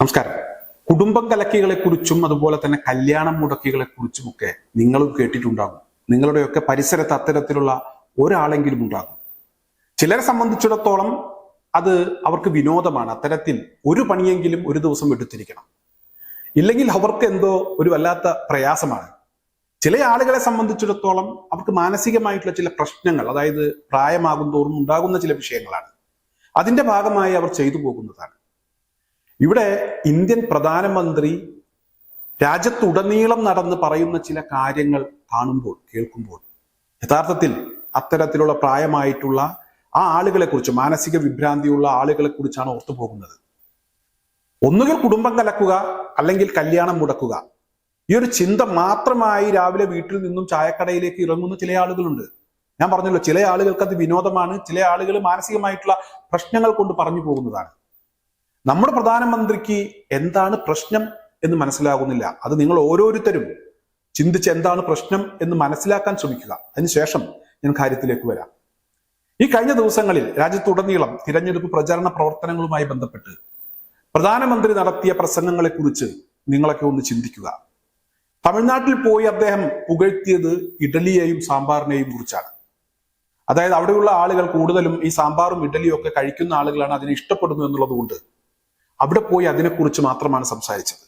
നമസ്കാരം. കുടുംബം കലക്കികളെ കുറിച്ചും അതുപോലെ തന്നെ കല്യാണം മുടക്കികളെ കുറിച്ചുമൊക്കെ നിങ്ങളും കേട്ടിട്ടുണ്ടാകും. നിങ്ങളുടെയൊക്കെ പരിസരത്ത് അത്തരത്തിലുള്ള ഒരാളെങ്കിലും ഉണ്ടാകും. ചിലരെ സംബന്ധിച്ചിടത്തോളം അത് അവർക്ക് വിനോദമാണ്. അത്തരത്തിൽ ഒരു പണിയെങ്കിലും ഒരു ദിവസം എടുത്തിരിക്കണം. ഇല്ലെങ്കിൽ അവർക്ക് എന്തോ ഒരു വല്ലാത്ത പ്രയാസമാണ്. ചില ആളുകളെ സംബന്ധിച്ചിടത്തോളം അവർക്ക് മാനസികമായിട്ടുള്ള ചില പ്രശ്നങ്ങൾ അതായത് പ്രായമാകും തോറും ഉണ്ടാകുന്ന ചില വിഷയങ്ങളാണ്. അതിന്റെ ഭാഗമായി അവർ ചെയ്തു പോകുന്നതാണ്. ഇവിടെ ഇന്ത്യൻ പ്രധാനമന്ത്രി രാജ്യത്തുടനീളം നടന്ന് പറയുന്ന ചില കാര്യങ്ങൾ കാണുമ്പോൾ കേൾക്കുമ്പോൾ യഥാർത്ഥത്തിൽ അത്തരത്തിലുള്ള പ്രായമായിട്ടുള്ള ആ ആളുകളെ കുറിച്ച് മാനസിക വിഭ്രാന്തിയുള്ള ആളുകളെ കുറിച്ചാണ് ഓർത്തു പോകുന്നത്. ഒന്നുകിൽ കുടുംബം കലക്കുക അല്ലെങ്കിൽ കല്യാണം മുടക്കുക. ഈ ഒരു ചിന്ത മാത്രമായി രാവിലെ വീട്ടിൽ നിന്നും ചായക്കടയിലേക്ക് ഇറങ്ങുന്ന ചില ആളുകളുണ്ട്. ഞാൻ പറഞ്ഞല്ലോ ചില ആളുകൾക്ക് അത് വിനോദമാണ് ചില ആളുകൾ മാനസികമായിട്ടുള്ള പ്രശ്നങ്ങൾ കൊണ്ട് പറഞ്ഞു പോകുന്നതാണ്. നമ്മുടെ പ്രധാനമന്ത്രിക്ക് എന്താണ് പ്രശ്നം എന്ന് മനസ്സിലാകുന്നില്ല. അത് നിങ്ങൾ ഓരോരുത്തരും ചിന്തിച്ച് എന്താണ് പ്രശ്നം എന്ന് മനസ്സിലാക്കാൻ ശ്രമിക്കുക. അതിനുശേഷം ഞാൻ കാര്യത്തിലേക്ക് വരാം. ഈ കഴിഞ്ഞ ദിവസങ്ങളിൽ രാജ്യത്തുടനീളം തിരഞ്ഞെടുപ്പ് പ്രചാരണ പ്രവർത്തനങ്ങളുമായി ബന്ധപ്പെട്ട് പ്രധാനമന്ത്രി നടത്തിയ പ്രസംഗങ്ങളെ കുറിച്ച് നിങ്ങളൊക്കെ ഒന്ന് ചിന്തിക്കുക. തമിഴ്നാട്ടിൽ പോയി അദ്ദേഹം പുകഴ്ത്തിയത് ഇഡലിയെയും സാമ്പാറിനെയും കുറിച്ചാണ്. അതായത് അവിടെയുള്ള ആളുകൾ കൂടുതലും ഈ സാമ്പാറും ഇഡലിയും ഒക്കെ കഴിക്കുന്ന ആളുകളാണ് അതിനെ ഇഷ്ടപ്പെടുന്നു എന്നുള്ളത് കൊണ്ട് അവിടെ പോയി അതിനെക്കുറിച്ച് മാത്രമാണ് സംസാരിച്ചത്.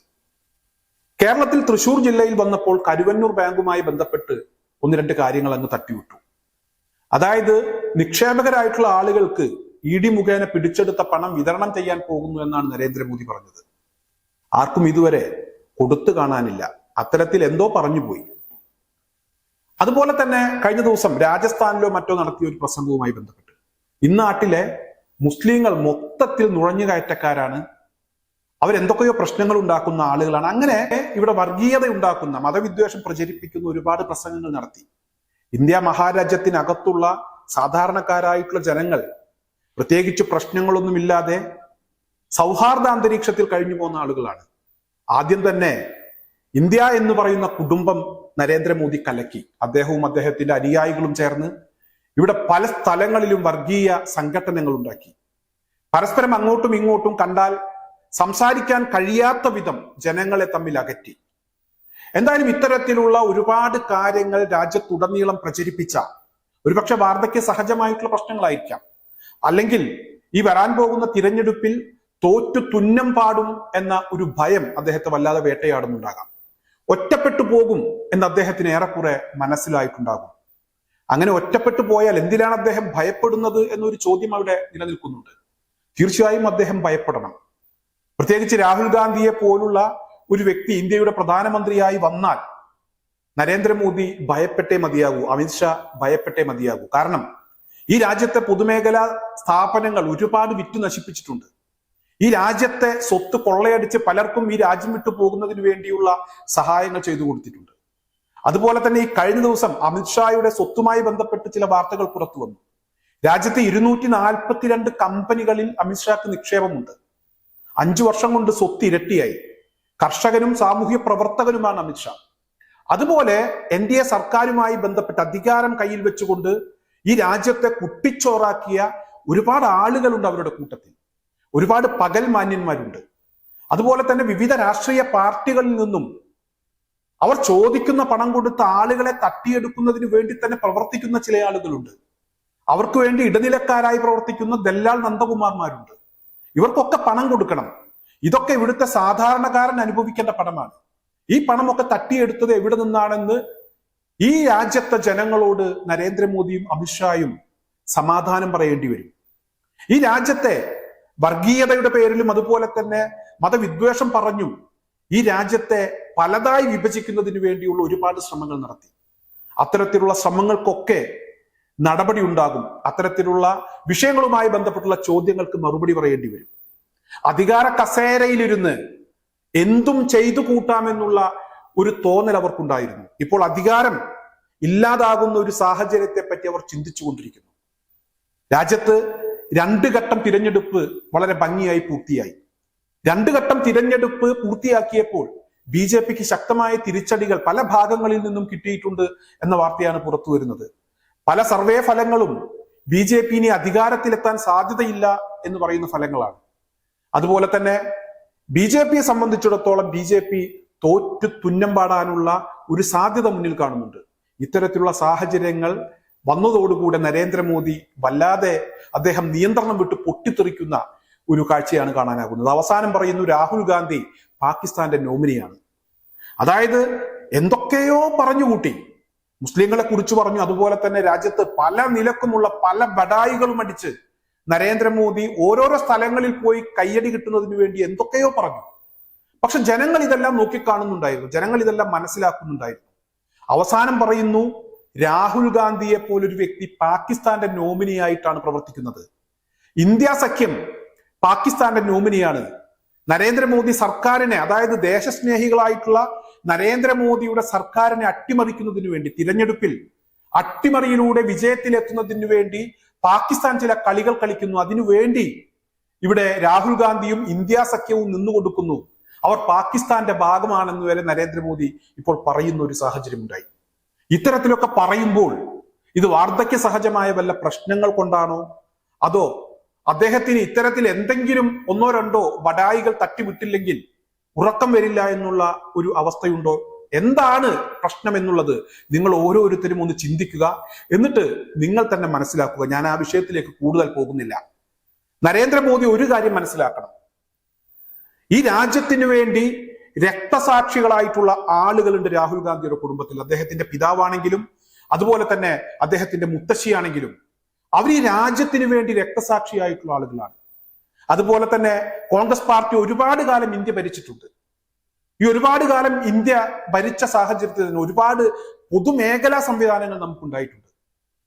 കേരളത്തിൽ തൃശൂർ ജില്ലയിൽ വന്നപ്പോൾ കരുവന്നൂർ ബാങ്കുമായി ബന്ധപ്പെട്ട് ഒന്ന് രണ്ട് കാര്യങ്ങൾ അങ്ങ് തട്ടിവിട്ടു. അതായത് നിക്ഷേപകരായിട്ടുള്ള ആളുകൾക്ക് ഇ ഡി മുഖേന പിടിച്ചെടുത്ത പണം വിതരണം ചെയ്യാൻ പോകുന്നു എന്നാണ് നരേന്ദ്രമോദി പറഞ്ഞത്. ആർക്കും ഇതുവരെ കൊടുത്തു കാണാനില്ല. അത്തരത്തിൽ എന്തോ പറഞ്ഞു പോയി. അതുപോലെ തന്നെ കഴിഞ്ഞ ദിവസം രാജസ്ഥാനിലോ മറ്റോ നടത്തിയ ഒരു പ്രസംഗവുമായി ബന്ധപ്പെട്ട്. ഇന്നാട്ടിലെ മുസ്ലിങ്ങൾ മൊത്തത്തിൽ നുഴഞ്ഞുകയറ്റക്കാരാണ് അവരെന്തൊക്കെയോ പ്രശ്നങ്ങൾ ഉണ്ടാക്കുന്ന ആളുകളാണ്. അങ്ങനെ ഇവിടെ വർഗീയത ഉണ്ടാക്കുന്ന മതവിദ്വേഷം പ്രചരിപ്പിക്കുന്ന ഒരുപാട് പ്രസംഗങ്ങൾ നടത്തി. ഇന്ത്യ മഹാരാജ്യത്തിനകത്തുള്ള സാധാരണക്കാരായിട്ടുള്ള ജനങ്ങൾ പ്രത്യേകിച്ച് പ്രശ്നങ്ങളൊന്നുമില്ലാതെ സൗഹാർദ്ദ അന്തരീക്ഷത്തിൽ കഴിഞ്ഞു പോകുന്ന ആളുകളാണ്. ആദ്യം തന്നെ ഇന്ത്യ എന്ന് പറയുന്ന കുടുംബം നരേന്ദ്രമോദി കലക്കി. അദ്ദേഹവും അദ്ദേഹത്തിന്റെ അനുയായികളും ചേർന്ന് ഇവിടെ പല സ്ഥലങ്ങളിലും വർഗീയ സംഘടനകൾ ഉണ്ടാക്കി. പരസ്പരം അങ്ങോട്ടും ഇങ്ങോട്ടും കണ്ടാൽ സംസാരിക്കാൻ കഴിയാത്ത വിധം ജനങ്ങളെ തമ്മിൽ അകറ്റി. എന്തായാലും ഇത്തരത്തിലുള്ള ഒരുപാട് കാര്യങ്ങൾ രാജ്യത്തുടനീളം പ്രചരിപ്പിച്ച ഒരുപക്ഷെ വാർദ്ധക്യ സഹജമായിട്ടുള്ള പ്രശ്നങ്ങളായിരിക്കാം. അല്ലെങ്കിൽ ഈ വരാൻ പോകുന്ന തിരഞ്ഞെടുപ്പിൽ തോറ്റു തുന്നം പാടും എന്ന ഒരു ഭയം അദ്ദേഹത്തെ വല്ലാതെ വേട്ടയാടുന്നുണ്ടാകാം. ഒറ്റപ്പെട്ടു പോകും എന്ന് അദ്ദേഹത്തിന് ഏറെക്കുറെ മനസ്സിലായിട്ടുണ്ടാകും. അങ്ങനെ ഒറ്റപ്പെട്ടു പോയാൽ എന്തിനാണ് അദ്ദേഹം ഭയപ്പെടുന്നത് എന്നൊരു ചോദ്യം അവിടെ നിലനിൽക്കുന്നുണ്ട്. തീർച്ചയായും അദ്ദേഹം ഭയപ്പെടണം. പ്രത്യേകിച്ച് രാഹുൽ ഗാന്ധിയെ പോലുള്ള ഒരു വ്യക്തി ഇന്ത്യയുടെ പ്രധാനമന്ത്രിയായി വന്നാൽ നരേന്ദ്രമോദി ഭയപ്പെട്ടേ മതിയാകൂ അമിത്ഷാ ഭയപ്പെട്ടേ മതിയാകൂ. കാരണം ഈ രാജ്യത്തെ പൊതുമേഖലാ സ്ഥാപനങ്ങൾ ഒരുപാട് വിറ്റു നശിപ്പിച്ചിട്ടുണ്ട്. ഈ രാജ്യത്തെ സ്വത്ത് കൊള്ളയടിച്ച് പലർക്കും ഈ രാജ്യം വിട്ടു പോകുന്നതിന് വേണ്ടിയുള്ള സഹായങ്ങൾ ചെയ്തു കൊടുത്തിട്ടുണ്ട്. അതുപോലെ തന്നെ ഈ കഴിഞ്ഞ ദിവസം അമിത്ഷായുടെ സ്വത്തുമായി ബന്ധപ്പെട്ട് ചില വാർത്തകൾ പുറത്തു വന്നു രാജ്യത്തെ ഇരുന്നൂറ്റി നാൽപ്പത്തിരണ്ട് കമ്പനികളിൽ അമിത്ഷാക്ക് നിക്ഷേപമുണ്ട്. അഞ്ചു വർഷം കൊണ്ട് സ്വത്ത് ഇരട്ടിയായി. കർഷകനും സാമൂഹ്യ പ്രവർത്തകനുമാണ് അമിത്ഷാ അതുപോലെ എൻ ഡി എ സർക്കാരുമായി ബന്ധപ്പെട്ട് അധികാരം കയ്യിൽ വെച്ചുകൊണ്ട് ഈ രാജ്യത്തെ കുട്ടിച്ചോറാക്കിയ ഒരുപാട് ആളുകളുണ്ട് അവരുടെ കൂട്ടത്തിൽ. ഒരുപാട് പകൽ മാന്യന്മാരുണ്ട്. അതുപോലെ തന്നെ വിവിധ രാഷ്ട്രീയ പാർട്ടികളിൽ നിന്നും അവർ ചോദിക്കുന്ന പണം കൊടുത്ത ആളുകളെ തട്ടിയെടുക്കുന്നതിന് വേണ്ടി തന്നെ പ്രവർത്തിക്കുന്ന ചില ആളുകളുണ്ട്. അവർക്ക് വേണ്ടി ഇടനിലക്കാരായി പ്രവർത്തിക്കുന്ന ദല്ലാൽ നന്ദകുമാർമാരുണ്ട്. ഇവർക്കൊക്കെ പണം കൊടുക്കണം. ഇതൊക്കെ ഇവിടുത്തെ സാധാരണക്കാരൻ അനുഭവിക്കേണ്ട പണമാണ്. ഈ പണമൊക്കെ തട്ടിയെടുത്തത് എവിടെ നിന്നാണെന്ന് ഈ രാജ്യത്തെ ജനങ്ങളോട് നരേന്ദ്രമോദിയും അമിത്ഷായും സമാധാനം പറയേണ്ടി വരും. ഈ രാജ്യത്തെ വർഗീയതയുടെ പേരിലും അതുപോലെ തന്നെ മതവിദ്വേഷം പറഞ്ഞും ഈ രാജ്യത്തെ പലതായി വിഭജിക്കുന്നതിന് വേണ്ടിയുള്ള ഒരുപാട് ശ്രമങ്ങൾ നടത്തി. അത്തരത്തിലുള്ള ശ്രമങ്ങൾക്കൊക്കെ നടപടി ഉണ്ടാകും. അത്തരത്തിലുള്ള വിഷയങ്ങളുമായി ബന്ധപ്പെട്ടുള്ള ചോദ്യങ്ങൾക്ക് മറുപടി പറയേണ്ടി വരും. അധികാര കസേരയിലിരുന്ന് എന്തും ചെയ്തു കൂട്ടാമെന്നുള്ള ഒരു തോന്നൽ അവർക്കുണ്ടായിരുന്നു. ഇപ്പോൾ അധികാരം ഇല്ലാതാകുന്ന ഒരു സാഹചര്യത്തെ പറ്റി അവർ ചിന്തിച്ചു കൊണ്ടിരിക്കുന്നു. രാജ്യത്ത് രണ്ട് ഘട്ടം തിരഞ്ഞെടുപ്പ് വളരെ ഭംഗിയായി പൂർത്തിയായി. രണ്ട് ഘട്ടം തിരഞ്ഞെടുപ്പ് പൂർത്തിയാക്കിയപ്പോൾ ബി ജെ പിക്ക് ശക്തമായ തിരിച്ചടികൾ പല ഭാഗങ്ങളിൽ നിന്നും കിട്ടിയിട്ടുണ്ട് എന്ന വാർത്തയാണ് പുറത്തു വരുന്നത് പല സർവേ ഫലങ്ങളും ബി ജെ പി ഇനി അധികാരത്തിലെത്താൻ സാധ്യതയില്ല എന്ന് പറയുന്ന ഫലങ്ങളാണ്. അതുപോലെ തന്നെ ബി ജെ പിയെ സംബന്ധിച്ചിടത്തോളം ബി ജെ പി തോറ്റു തുന്നം പാടാനുള്ള ഒരു സാധ്യത മുന്നിൽ കാണുന്നുണ്ട്. ഇത്തരത്തിലുള്ള സാഹചര്യങ്ങൾ വന്നതോടുകൂടെ നരേന്ദ്രമോദി വല്ലാതെ അദ്ദേഹം നിയന്ത്രണം വിട്ട് പൊട്ടിത്തെറിക്കുന്ന ഒരു കാഴ്ചയാണ് കാണാനാകുന്നത്. അവസാനം പറയുന്നു രാഹുൽ ഗാന്ധി പാകിസ്ഥാന്റെ നോമിനിയാണ്. അതായത് എന്തൊക്കെയോ പറഞ്ഞുകൂട്ടി. മുസ്ലിങ്ങളെ കുറിച്ച് പറഞ്ഞു. അതുപോലെ തന്നെ രാജ്യത്ത് പല നിലക്കുമുള്ള പല ബഡായികളും അടിച്ച് നരേന്ദ്രമോദി ഓരോരോ സ്ഥലങ്ങളിൽ പോയി കയ്യടി കിട്ടുന്നതിന് വേണ്ടി എന്തൊക്കെയോ പറഞ്ഞു. പക്ഷെ ജനങ്ങൾ ഇതെല്ലാം നോക്കിക്കാണുന്നുണ്ടായിരുന്നു. ജനങ്ങൾ ഇതെല്ലാം മനസ്സിലാക്കുന്നുണ്ടായിരുന്നു. അവസാനം പറയുന്നു രാഹുൽ ഗാന്ധിയെ പോലൊരു വ്യക്തി പാകിസ്ഥാന്റെ നോമിനിയായിട്ടാണ് പ്രവർത്തിക്കുന്നത്. ഇന്ത്യ സഖ്യം പാകിസ്ഥാന്റെ നോമിനിയാണ്. നരേന്ദ്രമോദി സർക്കാരിനെ അതായത് ദേശസ്നേഹികളായിട്ടുള്ള നരേന്ദ്രമോദിയുടെ സർക്കാരിനെ അട്ടിമറിക്കുന്നതിനു വേണ്ടി തിരഞ്ഞെടുപ്പിൽ അട്ടിമറിയിലൂടെ വിജയത്തിലെത്തുന്നതിന് വേണ്ടി പാകിസ്ഥാൻ ചില കളികൾ കളിക്കുന്നു. അതിനു വേണ്ടി ഇവിടെ രാഹുൽ ഗാന്ധിയും ഇന്ത്യ സഖ്യവും നിന്നുകൊടുക്കുന്നു. അവർ പാകിസ്ഥാന്റെ ഭാഗമാണെന്ന് വരെ നരേന്ദ്രമോദി ഇപ്പോൾ പറയുന്ന ഒരു സാഹചര്യം ഉണ്ടായി ഇത്തരത്തിലൊക്കെ പറയുമ്പോൾ ഇത് വാർദ്ധക്യ സഹജമായ വല്ല പ്രശ്നങ്ങൾ കൊണ്ടാണോ? അതോ അദ്ദേഹത്തിന് ഇത്തരത്തിൽ എന്തെങ്കിലും ഒന്നോ രണ്ടോ ബടായികൾ തട്ടിവിട്ടില്ലെങ്കിൽ ഉറക്കം വരില്ല എന്നുള്ള ഒരു അവസ്ഥയുണ്ടോ? എന്താണ് പ്രശ്നം എന്നുള്ളത് നിങ്ങൾ ഓരോരുത്തരും ഒന്ന് ചിന്തിക്കുക. എന്നിട്ട് നിങ്ങൾ തന്നെ മനസ്സിലാക്കുക. ഞാൻ ആ വിഷയത്തിലേക്ക് കൂടുതൽ പോകുന്നില്ല. നരേന്ദ്രമോദി ഒരു കാര്യം മനസ്സിലാക്കണം. ഈ രാജ്യത്തിന് വേണ്ടി രക്തസാക്ഷികളായിട്ടുള്ള ആളുകളുണ്ട് രാഹുൽ ഗാന്ധിയുടെ കുടുംബത്തിൽ. അദ്ദേഹത്തിന്റെ പിതാവാണെങ്കിലും അതുപോലെ തന്നെ അദ്ദേഹത്തിന്റെ മുത്തശ്ശിയാണെങ്കിലും. അവർ ഈ രാജ്യത്തിന് വേണ്ടി രക്തസാക്ഷിയായിട്ടുള്ള ആളുകളാണ്. അതുപോലെ തന്നെ കോൺഗ്രസ് പാർട്ടി ഒരുപാട് കാലം ഇന്ത്യ ഭരിച്ചിട്ടുണ്ട്. ഈ ഒരുപാട് കാലം ഇന്ത്യ ഭരിച്ച സാഹചര്യത്തിൽ തന്നെ ഒരുപാട് പൊതുമേഖലാ സംവിധാനങ്ങൾ നമുക്കുണ്ടായിട്ടുണ്ട്.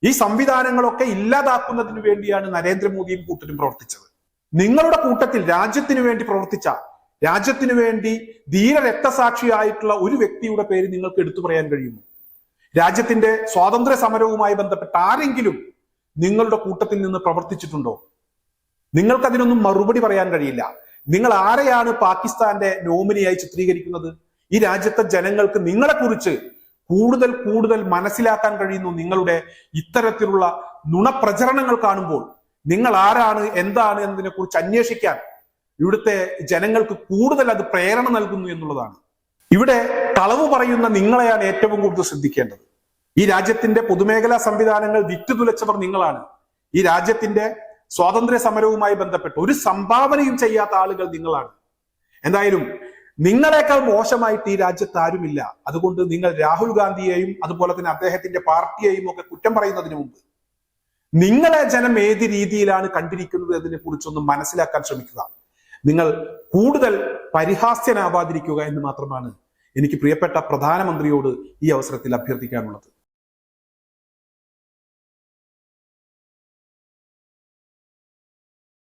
ഈ സംവിധാനങ്ങളൊക്കെ ഇല്ലാതാക്കുന്നതിന് വേണ്ടിയാണ് നരേന്ദ്രമോദിയും കൂട്ടരും പ്രവർത്തിച്ചത്. നിങ്ങളുടെ കൂട്ടത്തിൽ രാജ്യത്തിന് വേണ്ടി പ്രവർത്തിച്ച രാജ്യത്തിന് വേണ്ടി ധീര രക്തസാക്ഷിയായിട്ടുള്ള ഒരു വ്യക്തിയുടെ പേര് നിങ്ങൾക്ക് എടുത്തു പറയാൻ കഴിയുമോ? രാജ്യത്തിന്റെ സ്വാതന്ത്ര്യ സമരവുമായി ബന്ധപ്പെട്ട ആരെങ്കിലും നിങ്ങളുടെ കൂട്ടത്തിൽ നിന്ന് പ്രവർത്തിച്ചിട്ടുണ്ടോ? നിങ്ങൾക്ക് അതിനൊന്നും മറുപടി പറയാൻ കഴിയില്ല. നിങ്ങൾ ആരെയാണ് പാകിസ്ഥാന്റെ നോമിനിയായി ചിത്രീകരിക്കുന്നത്? ഈ രാജ്യത്തെ ജനങ്ങൾക്ക് നിങ്ങളെക്കുറിച്ച് കൂടുതൽ കൂടുതൽ മനസ്സിലാക്കാൻ കഴിയുന്നു നിങ്ങളുടെ ഇത്തരത്തിലുള്ള നുണപ്രചരണങ്ങൾ കാണുമ്പോൾ. നിങ്ങൾ ആരാണ് എന്താണ് എന്നതിനെ കുറിച്ച് അന്വേഷിക്കാൻ ഇവിടുത്തെ ജനങ്ങൾക്ക് കൂടുതൽ അത് പ്രേരണ നൽകുന്നു എന്നുള്ളതാണ്. ഇവിടെ കളവ് പറയുന്ന നിങ്ങളെയാണ് ഏറ്റവും കൂടുതൽ ശ്രദ്ധിക്കേണ്ടത്. ഈ രാജ്യത്തിന്റെ പൊതുമേഖലാ സംവിധാനങ്ങൾ വിറ്റുതുലച്ചവർ നിങ്ങളാണ്. ഈ രാജ്യത്തിന്റെ സ്വാതന്ത്ര്യ സമരവുമായി ബന്ധപ്പെട്ട് ഒരു സംഭാവനയും ചെയ്യാത്ത ആളുകൾ നിങ്ങളാണ്. എന്തായാലും നിങ്ങളെക്കാൾ മോശമായിട്ട് ഈ രാജ്യത്ത് ആരുമില്ല. അതുകൊണ്ട് നിങ്ങൾ രാഹുൽ ഗാന്ധിയെയും അതുപോലെ തന്നെ അദ്ദേഹത്തിന്റെ പാർട്ടിയെയും ഒക്കെ കുറ്റം പറയുന്നതിന് മുമ്പ് നിങ്ങളെ ജനം ഏത് രീതിയിലാണ് കണ്ടിരിക്കുന്നത് എന്നതിനെ കുറിച്ചൊന്ന് മനസ്സിലാക്കാൻ ശ്രമിക്കുക. നിങ്ങൾ കൂടുതൽ പരിഹാസ്യനാവാതിരിക്കുക എന്ന് മാത്രമാണ് എനിക്ക് പ്രിയപ്പെട്ട പ്രധാനമന്ത്രിയോട് ഈ അവസരത്തിൽ അഭ്യർത്ഥിക്കാനുള്ളത്.